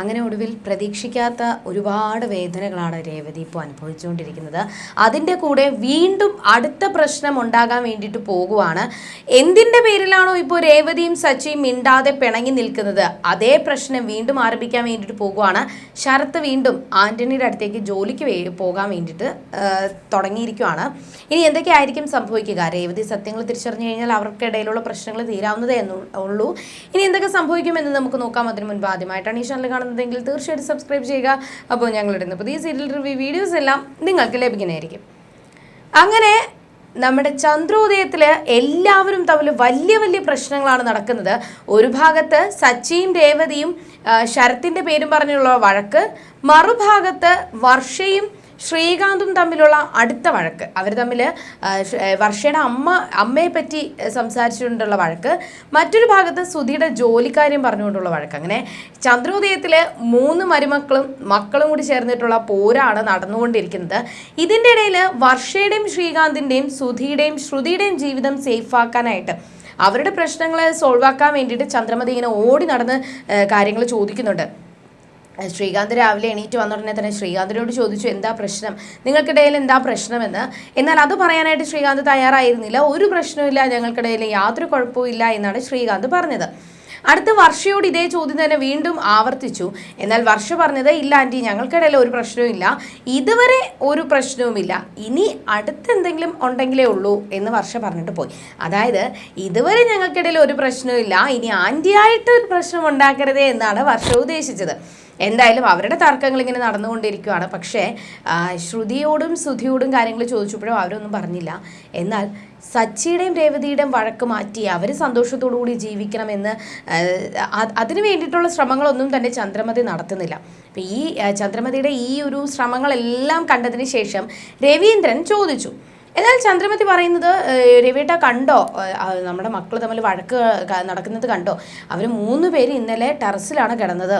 അങ്ങനെ ഒടുവിൽ പ്രതീക്ഷിക്കാത്ത ഒരുപാട് വേദനകളാണ് രേവതി ഇപ്പോൾ അനുഭവിച്ചുകൊണ്ടിരിക്കുന്നത്. അതിന്റെ കൂടെ വീണ്ടും അടുത്ത പ്രശ്നം ഉണ്ടാകാൻ വേണ്ടിയിട്ട് പോകുവാണ്. എന്തിന്റെ പേരിലാണോ ഇപ്പോൾ രേവതിയും സച്ചിയും മിണ്ടാതെ പിണങ്ങി നിൽക്കുന്നത്? അതേ പ്രശ്നം വീണ്ടും ആരംഭിക്കാൻ വേണ്ടിയിട്ട് പോകുവാണ്. ശരത്ത് വീണ്ടും ആന്റണിയുടെ അടുത്തേക്ക് ജോലിക്ക് പോകാൻ വേണ്ടിയിട്ട് തുടങ്ങിയിരിക്കുവാണ്. ഇനി എന്തൊക്കെയായിരിക്കും സംഭവിക്കുക? രേവതി സത്യങ്ങൾ തിരിച്ചറിഞ്ഞു കഴിഞ്ഞാൽ അവർക്കിടയിലുള്ള പ്രശ്നങ്ങൾ തീരാവുന്നതേ ഉള്ളൂ. ഇനി എന്തൊക്കെ സംഭവിക്കുമെന്ന് നമുക്ക് നോക്കാം. അതിന് മുൻപ് ആദ്യമായിട്ടാണ് ഈ ചാനൽ കാണുന്നതെങ്കിൽ തീർച്ചയായിട്ടും സബ്സ്ക്രൈബ് ചെയ്യുക. അപ്പോൾ ഞങ്ങളിടുന്ന പുതിയ സീരിയൽ റിവ്യൂ വീഡിയോസ് എല്ലാം നിങ്ങൾക്ക് ലഭിക്കുന്നതായിരിക്കും. അങ്ങനെ നമ്മുടെ ചന്ദ്രോദയത്തിൽ എല്ലാവരും തമ്മിൽ വലിയ വലിയ പ്രശ്നങ്ങളാണ് നടക്കുന്നത്. ഒരു ഭാഗത്ത് സച്ചിയും രേവതിയും ശരത്തിന്റെ പേരും പറഞ്ഞുള്ള വഴക്ക് മറുഭാഗത്ത് വർഷയും ശ്രീകാന്തും തമ്മിലുള്ള അടുത്ത വഴക്ക്. അവർ തമ്മിൽ വർഷയുടെ അമ്മ അമ്മയെ പറ്റി സംസാരിച്ചുകൊണ്ടുള്ള വഴക്ക്. മറ്റൊരു ഭാഗത്ത് സുധിയുടെ ജോലിക്കാര്യം പറഞ്ഞുകൊണ്ടുള്ള വഴക്ക്. അങ്ങനെ ചന്ദ്രോദയത്തിൽ മൂന്ന് മരുമക്കളും മക്കളും കൂടി ചേർന്നിട്ടുള്ള പോരാണ് നടന്നുകൊണ്ടിരിക്കുന്നത്. ഇതിന്റെ ഇടയിൽ വർഷയുടെയും ശ്രീകാന്തിന്റെയും സുധിയുടെയും ശ്രുതിയുടെയും ജീവിതം സേഫാക്കാനായിട്ട് അവരുടെ പ്രശ്നങ്ങൾ സോൾവാക്കാൻ വേണ്ടിയിട്ട് ചന്ദ്രമതി ഇങ്ങനെ ഓടി നടന്ന് കാര്യങ്ങൾ ചോദിക്കുന്നുണ്ട്. ശ്രീകാന്ത് രാവിലെ എണീറ്റ് വന്ന ഉടനെ തന്നെ ശ്രീകാന്തിനോട് ചോദിച്ചു എന്താ പ്രശ്നം? നിങ്ങൾക്കിടയിൽ എന്താ പ്രശ്നമെന്ന്? എന്നാൽ അത് പറയാനായിട്ട് ശ്രീകാന്ത് തയ്യാറായിരുന്നില്ല. ഒരു പ്രശ്നവുമില്ല ഞങ്ങൾക്കിടയിൽ യാതൊരു കുഴപ്പവും എന്നാണ് ശ്രീകാന്ത് പറഞ്ഞത്. അടുത്ത വർഷയോട് ഇതേ ചോദ്യം തന്നെ വീണ്ടും ആവർത്തിച്ചു. എന്നാൽ വർഷ പറഞ്ഞത് ഇല്ല ആന്റി ഞങ്ങൾക്കിടയിൽ ഒരു പ്രശ്നവും ഇല്ല. ഇതുവരെ ഒരു പ്രശ്നവുമില്ല ഇനി അടുത്ത് എന്തെങ്കിലും ഉണ്ടെങ്കിലേ ഉള്ളൂ എന്ന് വർഷ പറഞ്ഞിട്ട് പോയി. അതായത് ഇതുവരെ ഞങ്ങൾക്കിടയിൽ ഒരു പ്രശ്നവും ഇല്ല. ഇനി ആന്റിയായിട്ട് ഒരു പ്രശ്നം ഉണ്ടാക്കരുതേ എന്നാണ് വർഷ ഉദ്ദേശിച്ചത്. എന്തായാലും അവരുടെ തർക്കങ്ങൾ ഇങ്ങനെ നടന്നുകൊണ്ടിരിക്കുകയാണ് പക്ഷേ ശ്രുതിയോടും സുധിയോടും കാര്യങ്ങൾ ചോദിച്ചപ്പോഴും അവരൊന്നും പറഞ്ഞില്ല. എന്നാൽ സച്ചിയുടെയും രേവതിയുടെയും വഴക്ക് മാറ്റി അവർ സന്തോഷത്തോടുകൂടി ജീവിക്കണമെന്ന് അതിനു അത് അതിന് വേണ്ടിയിട്ടുള്ള ശ്രമങ്ങളൊന്നും തന്നെ ചന്ദ്രമതി നടത്തുന്നില്ല. അപ്പം ഈ ചന്ദ്രമതിയുടെ ഈ ഒരു ശ്രമങ്ങളെല്ലാം കണ്ടതിന് ശേഷം രവീന്ദ്രൻ ചോദിച്ചു. എന്നാൽ ചന്ദ്രമതി പറയുന്നത് രവിയേട്ട കണ്ടോ? നമ്മുടെ മക്കൾ തമ്മിൽ വഴക്ക് നടക്കുന്നത് കണ്ടോ? അവർ മൂന്ന് പേര് ഇന്നലെ ടെറസിലാണ് കിടന്നത്.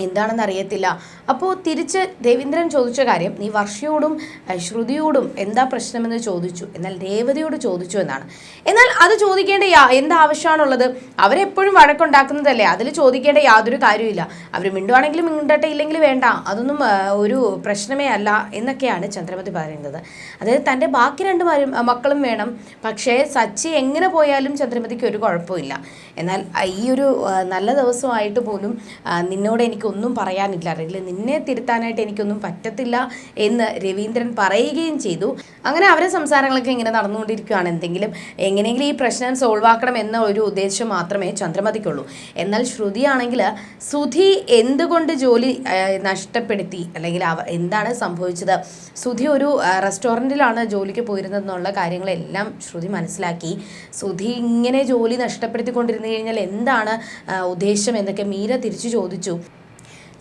എന്താണെന്ന് അറിയത്തില്ല അപ്പോൾ തിരിച്ച് രവീന്ദ്രൻ ചോദിച്ച കാര്യം നീ വർഷയോടും ശ്രുതിയോടും എന്താ പ്രശ്നമെന്ന് ചോദിച്ചു? എന്നാൽ രേവതിയോട് ചോദിച്ചു എന്നാണ്. എന്നാൽ അത് ചോദിക്കേണ്ട യാ- എന്താവശ്യമാണുള്ളത് അവരെപ്പോഴും വഴക്കുണ്ടാക്കുന്നതല്ലേ? അതിൽ ചോദിക്കേണ്ട യാതൊരു കാര്യമില്ല അവർ മിണ്ടുവാണെങ്കിലും മിണ്ടട്ടെ ഇല്ലെങ്കിൽ വേണ്ട. അതൊന്നും ഒരു പ്രശ്നമേ അല്ല എന്നൊക്കെയാണ് ചന്ദ്രമതി പറയുന്നത്. അതായത് തന്റെ ബാക്കി രണ്ട് മക്കളും വേണം. പക്ഷേ സച്ചി എങ്ങനെ പോയാലും ചന്ദ്രമതിക്ക് ഒരു കുഴപ്പമില്ല എന്നാൽ ഈ ഒരു നല്ല ദിവസമായിട്ട് പോലും നിന്നോട് നിന്നോട് എനിക്കൊന്നും പറയാനില്ല. അല്ലെങ്കിൽ നിന്നെ തിരുത്താനായിട്ട് എനിക്കൊന്നും പറ്റത്തില്ല എന്ന് രവീന്ദ്രൻ പറയുകയും ചെയ്തു. അങ്ങനെ അവരെ സംസാരങ്ങളൊക്കെ ഇങ്ങനെ നടന്നുകൊണ്ടിരിക്കുകയാണ്. എന്തെങ്കിലും എങ്ങനെയെങ്കിലും ഈ പ്രശ്നം സോൾവ് ആക്കണം എന്ന ഒരു ഉദ്ദേശം മാത്രമേ ചന്ദ്രമതിക്കുള്ളൂ. എന്നാൽ ശ്രുതിയാണെങ്കിൽ സുധി എന്തുകൊണ്ട് ജോലി നഷ്ടപ്പെടുത്തി? അല്ലെങ്കിൽ അവ എന്താണ് സംഭവിച്ചത്? സുധി ഒരു റെസ്റ്റോറന്റിലാണ് ജോലിക്ക് പോയിരുന്നതെന്നുള്ള കാര്യങ്ങളെല്ലാം ശ്രുതി മനസ്സിലാക്കി. സുധി ഇങ്ങനെ ജോലി നഷ്ടപ്പെടുത്തിക്കൊണ്ടിരുന്നു കഴിഞ്ഞാൽ എന്താണ് ഉദ്ദേശം എന്നൊക്കെ മീര തിരിച്ചു ചോദിച്ചു.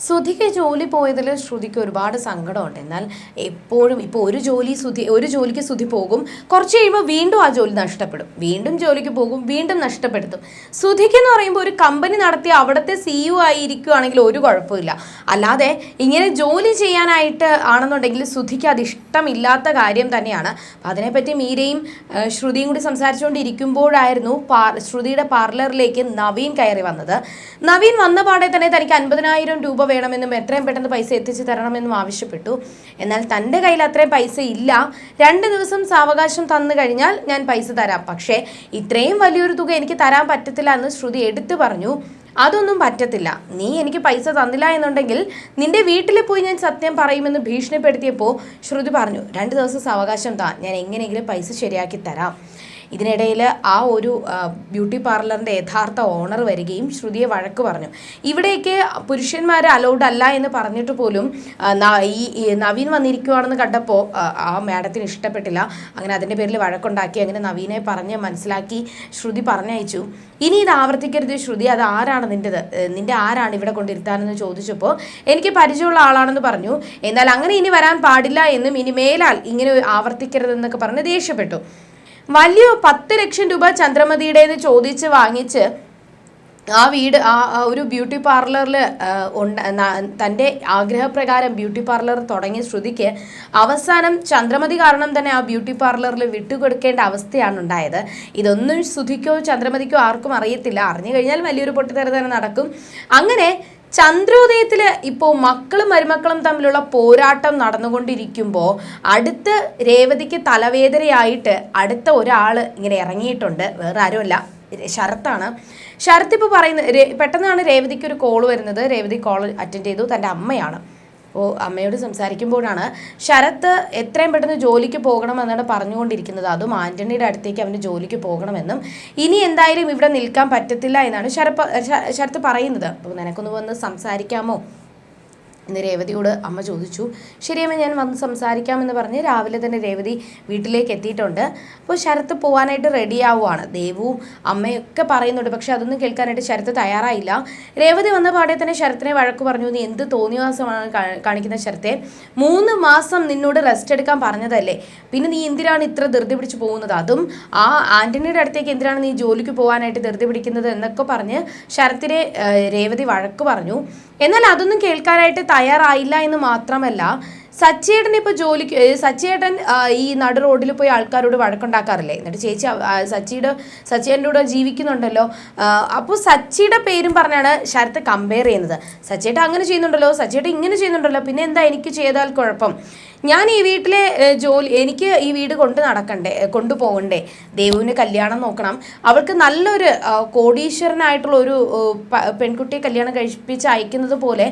സുധിക്ക് ജോലി പോയതിൽ ശ്രുതിക്ക് ഒരുപാട് സങ്കടമുണ്ട്. എന്നാൽ എപ്പോഴും ഇപ്പോൾ ഒരു ജോലി സുധി ഒരു ജോലിക്ക് സുധി പോകും. കുറച്ച് കഴിയുമ്പോൾ വീണ്ടും ആ ജോലി നഷ്ടപ്പെടും. വീണ്ടും ജോലിക്ക് പോകും വീണ്ടും നഷ്ടപ്പെടുത്തും. സുധിക്ക് എന്ന് പറയുമ്പോൾ ഒരു കമ്പനി നടത്തി അവിടുത്തെ സി യു ആയിരിക്കുകയാണെങ്കിൽ ഒരു കുഴപ്പമില്ല. അല്ലാതെ ഇങ്ങനെ ജോലി ചെയ്യാനായിട്ട് ആണെന്നുണ്ടെങ്കിൽ സുധിക്ക് അത് ഇഷ്ടമില്ലാത്ത കാര്യം തന്നെയാണ്. അതിനെപ്പറ്റി മീരയും ശ്രുതിയും കൂടി സംസാരിച്ചുകൊണ്ടിരിക്കുമ്പോഴായിരുന്നു പാർ ശ്രുതിയുടെ പാർലറിലേക്ക് നവീൻ കയറി വന്നത്. നവീൻ വന്ന പാടെ തന്നെ തനിക്ക് അൻപതിനായിരം രൂപ വേണമെന്നും എത്രയും പെട്ടെന്ന് പൈസ എത്തിച്ചു തരണമെന്നും ആവശ്യപ്പെട്ടു. എന്നാൽ തന്റെ കയ്യിൽ അത്രയും പൈസ ഇല്ല. രണ്ട് ദിവസം സാവകാശം തന്നു കഴിഞ്ഞാൽ ഞാൻ പൈസ തരാം. പക്ഷേ ഇത്രയും വലിയൊരു തുക എനിക്ക് തരാൻ പറ്റത്തില്ല എന്ന് ശ്രുതി എടുത്തു പറഞ്ഞു. അതൊന്നും പറ്റത്തില്ല. നീ എനിക്ക് പൈസ തന്നില്ല എന്നുണ്ടെങ്കിൽ നിന്റെ വീട്ടിൽ പോയി ഞാൻ സത്യം പറയുമെന്ന് ഭീഷണിപ്പെടുത്തിയപ്പോൾ ശ്രുതി പറഞ്ഞു രണ്ട് ദിവസം സാവകാശം താ. ഞാൻ എങ്ങനെയെങ്കിലും പൈസ ശരിയാക്കി തരാം. ഇതിനിടയിൽ ആ ഒരു ബ്യൂട്ടി പാർലറിന്റെ യഥാർത്ഥ ഓണർ വരികയും ശ്രുതിയെ വഴക്ക് പറഞ്ഞു. ഇവിടേക്ക് പുരുഷന്മാർ അലൗഡ് അല്ല എന്ന് പറഞ്ഞിട്ട് പോലും ഈ നവീൻ വന്നിരിക്കുവാണെന്ന് കണ്ടപ്പോൾ ആ, മാഡത്തിന് ഇഷ്ടപ്പെട്ടില്ല. അങ്ങനെ അതിന്റെ പേരിൽ വഴക്കുണ്ടാക്കി അങ്ങനെ നവീനെ പറഞ്ഞ് മനസ്സിലാക്കി ശ്രുതി പറഞ്ഞയച്ചു. ഇനി ഇത് ആവർത്തിക്കരുത് ശ്രുതി അത് ആരാണ് നിന്റെത് നിന്റെ ആരാണ് ഇവിടെ കൊണ്ടിരുത്താനെന്ന് ചോദിച്ചപ്പോൾ എനിക്ക് പരിചയമുള്ള ആളാണെന്ന് പറഞ്ഞു. എന്നാൽ അങ്ങനെ ഇനി വരാൻ പാടില്ല എന്നും ഇനി മേലാൽ ഇങ്ങനെ ആവർത്തിക്കരുതെന്നൊക്കെ പറഞ്ഞ് ദേഷ്യപ്പെട്ടു. വലിയ പത്ത് ലക്ഷം രൂപ ചന്ദ്രമതിയുടേത് ചോദിച്ച് വാങ്ങിച്ച് ആ വീട് ആ ഒരു ബ്യൂട്ടി പാർലറിൽ ഉണ്ട് തന്റെ ആഗ്രഹപ്രകാരം ബ്യൂട്ടി പാർലർ തുടങ്ങിയ ശ്രുതിക്ക് അവസാനം ചന്ദ്രമതി കാരണം തന്നെ ആ ബ്യൂട്ടി പാർലറിൽ വിട്ടുകൊടുക്കേണ്ട അവസ്ഥയാണ് ഉണ്ടായത്. ഇതൊന്നും ശ്രുതിക്കോ ചന്ദ്രമതിക്കോ ആർക്കും അറിയത്തില്ല. അറിഞ്ഞു കഴിഞ്ഞാൽ വലിയൊരു പൊട്ടിത്തെറി തന്നെ നടക്കും. അങ്ങനെ ചന്ദ്രോദയത്തിൽ ഇപ്പോ മക്കളും മരുമക്കളും തമ്മിലുള്ള പോരാട്ടം നടന്നുകൊണ്ടിരിക്കുമ്പോൾ അടുത്ത് രേവതിക്ക് തലവേദനയായിട്ട് അടുത്ത ഒരാൾ ഇങ്ങനെ ഇറങ്ങിയിട്ടുണ്ട്. വേറെ ആരുമല്ല. ശരത്താണ്. ശരത്ത് ഇപ്പോൾ പറയുന്നത് പെട്ടെന്നാണ് രേവതിക്ക് ഒരു കോൾ വരുന്നത്. രേവതി കോൾ അറ്റൻഡ് ചെയ്തു. തന്റെ അമ്മയാണ്. അപ്പോൾ അമ്മയോട് സംസാരിക്കുമ്പോഴാണ് ശരത്ത് എത്രയും പെട്ടെന്ന് ജോലിക്ക് പോകണമെന്നാണ് പറഞ്ഞുകൊണ്ടിരിക്കുന്നത്. അതും ആന്റണിയുടെ അടുത്തേക്ക് അവന് ജോലിക്ക് പോകണമെന്നും ഇനി എന്തായാലും ഇവിടെ നിൽക്കാൻ പറ്റത്തില്ല എന്നാണ് ശരപ്പ ശരത്ത് പറയുന്നത്. അപ്പോൾ നിനക്കൊന്ന് വന്ന് സംസാരിക്കാമോ? എന്ന് രേവതിയോട് അമ്മ ചോദിച്ചു. ശരിയമ്മ ഞാൻ വന്ന് സംസാരിക്കാമെന്ന് പറഞ്ഞ് രാവിലെ തന്നെ രേവതി വീട്ടിലേക്ക് എത്തിയിട്ടുണ്ട്. അപ്പോൾ ശരത്ത് പോകാനായിട്ട് റെഡി ആവുകയാണ് ദേവും അമ്മയൊക്കെ പറയുന്നുണ്ട്. പക്ഷെ അതൊന്നും കേൾക്കാനായിട്ട് ശരത്ത് തയ്യാറായില്ല. രേവതി വന്ന പാടെ തന്നെ ശരത്തിനെ വഴക്ക് പറഞ്ഞു. നീ എന്ത് തോന്നിയ മാസമാണ് കാണിക്കുന്ന ശരത്തെ? മൂന്ന് മാസം നിന്നോട് റെസ്റ്റ് എടുക്കാൻ പറഞ്ഞതല്ലേ. പിന്നെ നീ എന്തിനാണ് ഇത്ര ധൃതി പിടിച്ച് പോകുന്നത്? അതും ആ ആന്റണിയുടെ അടുത്തേക്ക് എന്തിനാണ് നീ ജോലിക്ക് പോകാനായിട്ട് ധൃതി പിടിക്കുന്നത്? എന്നൊക്കെ പറഞ്ഞ് ശരത്തിനെ രേവതി വഴക്ക് പറഞ്ഞു. എന്നാൽ അതൊന്നും കേൾക്കാനായിട്ട് തയ്യാറായില്ല എന്ന് മാത്രമല്ല സച്ചിയേട്ടൻ ഇപ്പോൾ ജോലിക്ക് സച്ചേട്ടൻ ഈ നടു റോഡിൽ പോയി ആൾക്കാരോട് വഴക്കുണ്ടാക്കാറില്ലേ? എന്നിട്ട് ചേച്ചി സച്ചിയുടെ സച്ചിയേട്ടന്റെ കൂടെ ജീവിക്കുന്നുണ്ടല്ലോ. അപ്പോൾ സച്ചിയുടെ പേരും പറഞ്ഞാണ് ശരത്ത് കമ്പയർ ചെയ്യുന്നത്. സച്ചിയേട്ടൻ അങ്ങനെ ചെയ്യുന്നുണ്ടല്ലോ സച്ചിയേട്ടൻ ഇങ്ങനെ ചെയ്യുന്നുണ്ടല്ലോ പിന്നെ എന്താ എനിക്ക് ചെയ്താൽ കുഴപ്പം? ഞാൻ ഈ വീട്ടിലെ ജോലി എനിക്ക് ഈ വീട് കൊണ്ട് നടക്കണ്ടേ കൊണ്ടുപോകണ്ടേ ദേവുവിന് കല്യാണം നോക്കണം. അവൾക്ക് നല്ലൊരു കോടീശ്വരനായിട്ടുള്ള ഒരു പെൺകുട്ടിയെ കല്യാണം കഴിപ്പിച്ച് അയക്കുന്നത് പോലെ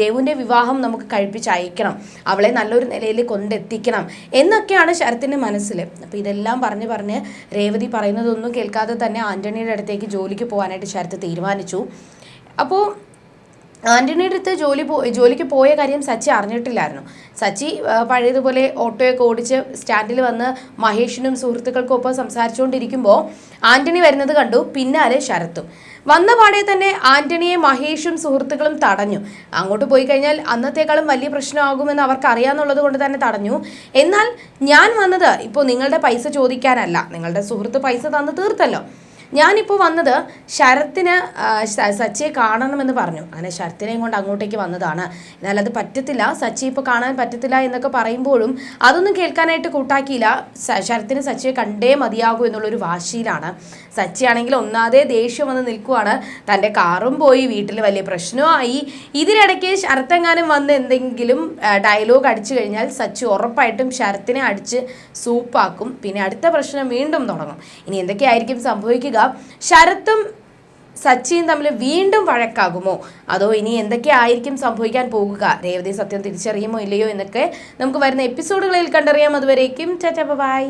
ദേവുവിന്റെ വിവാഹം നമുക്ക് കഴിപ്പിച്ച് അയക്കണം. അവളെ നല്ലൊരു നിലയിൽ കൊണ്ടെത്തിക്കണം എന്നൊക്കെയാണ് ശരത്തിന്റെ മനസ്സിൽ അപ്പോൾ ഇതെല്ലാം പറഞ്ഞ് പറഞ്ഞ് രേവതി പറയുന്നതൊന്നും കേൾക്കാതെ തന്നെ ആന്റണിയുടെ അടുത്തേക്ക് ജോലിക്ക് പോകാനായിട്ട് ശരത്ത് തീരുമാനിച്ചു. അപ്പോൾ ആന്റണിയുടെ അടുത്ത് ജോലി പോ ജോലിക്ക് പോയ കാര്യം സച്ചി അറിഞ്ഞിട്ടില്ലായിരുന്നു. സച്ചി പഴയതുപോലെ ഓട്ടോയൊക്കെ ഓടിച്ച് സ്റ്റാൻഡിൽ വന്ന് മഹേഷിനും സുഹൃത്തുക്കൾക്കും ഒപ്പം സംസാരിച്ചുകൊണ്ടിരിക്കുമ്പോൾ ആന്റണി വരുന്നത് കണ്ടു പിന്നാലെ ശരത്തും. വന്ന പാടെ തന്നെ ആന്റണിയെ മഹേഷും സുഹൃത്തുക്കളും തടഞ്ഞു. അങ്ങോട്ട് പോയി കഴിഞ്ഞാൽ അന്നത്തേക്കാളും വലിയ പ്രശ്നമാകുമെന്ന് അവർക്ക് അറിയാമെന്നുള്ളത് കൊണ്ട് തന്നെ തടഞ്ഞു. എന്നാൽ ഞാൻ വന്നത് ഇപ്പോൾ നിങ്ങളുടെ പൈസ ചോദിക്കാനല്ല. നിങ്ങളുടെ സുഹൃത്ത് പൈസ തന്ന് തീർത്തല്ലോ. ഞാനിപ്പോൾ വന്നത് ശരത്തിന് സച്ചിയെ കാണണമെന്ന് പറഞ്ഞു. അങ്ങനെ ശരത്തിനെയും കൊണ്ട് അങ്ങോട്ടേക്ക് വന്നതാണ്. എന്നാൽ അത് പറ്റത്തില്ല. സച്ചി ഇപ്പോൾ കാണാൻ പറ്റത്തില്ല എന്നൊക്കെ പറയുമ്പോഴും അതൊന്നും കേൾക്കാനായിട്ട് കൂട്ടാക്കിയില്ല. ശരത്തിന് സച്ചിയെ കണ്ടേ മതിയാകൂ എന്നുള്ളൊരു വാശിയിലാണ്. സച്ചി ആണെങ്കിൽ ഒന്നാതെ ദേഷ്യം വന്ന് നിൽക്കുവാണ്. തന്റെ കാറും പോയി വീട്ടിൽ വലിയ പ്രശ്നമായി ഇതിനിടയ്ക്ക് ശരത്തെങ്ങാനും വന്ന് എന്തെങ്കിലും ഡയലോഗ് അടിച്ചു കഴിഞ്ഞാൽ സച്ചി ഉറപ്പായിട്ടും ശരത്തിനെ അടിച്ച് സൂപ്പാക്കും. പിന്നെ അടുത്ത പ്രശ്നം വീണ്ടും തുടങ്ങും. ഇനി എന്തൊക്കെയായിരിക്കും സംഭവിക്കുക? ശരത്തും സച്ചിയും തമ്മിൽ വീണ്ടും വഴക്കാകുമോ? അതോ ഇനി എന്തൊക്കെ ആയിരിക്കും സംഭവിക്കാൻ പോകുക? രേവതി സത്യം തിരിച്ചറിയുമോ ഇല്ലയോ എന്നൊക്കെ നമുക്ക് വരുന്ന എപ്പിസോഡുകളിൽ കണ്ടറിയാം. അതുവരേക്കും ചാച്ചാ ബൈ.